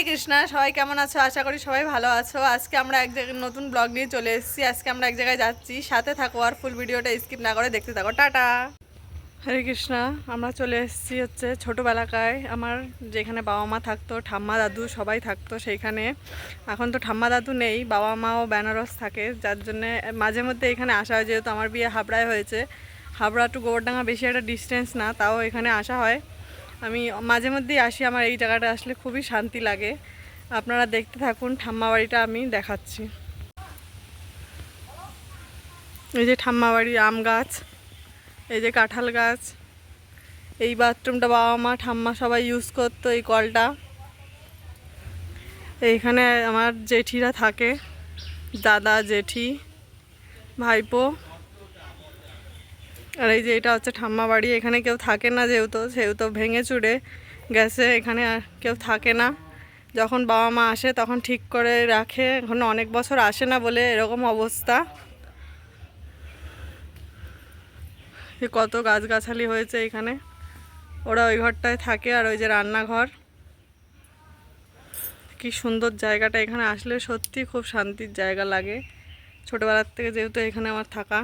হরে কৃষ্ণা, সবাই কেমন আছো? আশা করি সবাই ভালো আছো। আজকে আমরা এক জায়গায় নতুন ব্লগ নিয়ে চলে এসেছি। আজকে আমরা এক জায়গায় যাচ্ছি। সাথে থাকো আর ফুল ভিডিওটা স্কিপ না করে দেখতে থাকো। টাটা! হরে কৃষ্ণা, আমরা চলে এসেছি হচ্ছে ছোটোবেলাকায়। আমার যেখানে বাবা মা থাকতো, ঠাম্মা দাদু সবাই থাকতো সেইখানে। এখন তো ঠাম্মা দাদু নেই বাবা মাও বেনারস থাকে। যার জন্যে মাঝে মধ্যে এখানে আসা হয়। যেহেতু আমার বিয়ে হাবড়ায় হয়েছে। হাবড়া টু গোবরডাঙ্গা বেশি একটা ডিস্টেন্স না, তাও এখানে আসা হয়। আমি মাঝে মধ্যেই আসি, আমার এই জায়গাটা আসলে খুবই শান্তি লাগে। আপনারা দেখতে থাকুন ঠাম্মা বাড়িটা আমি দেখাচ্ছি। এই যে ঠাম্মা বাড়ি আম গাছ, এই যে কাঁঠাল গাছ, এই বাথরুমটা বাবা মা, ঠাম্মা সবাই ইউজ করতো এই কলটা। এইখানে আমার জেঠিরা থাকে, দাদা, জেঠি, ভাইপো। আর এই যে এটা হচ্ছে ঠাম্মা বাড়ি, এখানে কেউ থাকে না যেহেতু, সেহেতু ভেঙে চুড়ে গেছে, এখানে কেউ থাকে না। যখন বাবা মা আসে তখন ঠিক করে রাখে, এখন অনেক বছর আসে না বলে এরকম অবস্থা। কত গাছগাছালি হয়েছে এখানে। ওরা ওই ঘরটায় থাকে আর ওই যে রান্নাঘর। কি সুন্দর জায়গাটা এখানে আসলে সত্যি খুব শান্তির জায়গা লাগে। ছোটোবেলার থেকে যেহেতু এখানে আমার থাকা।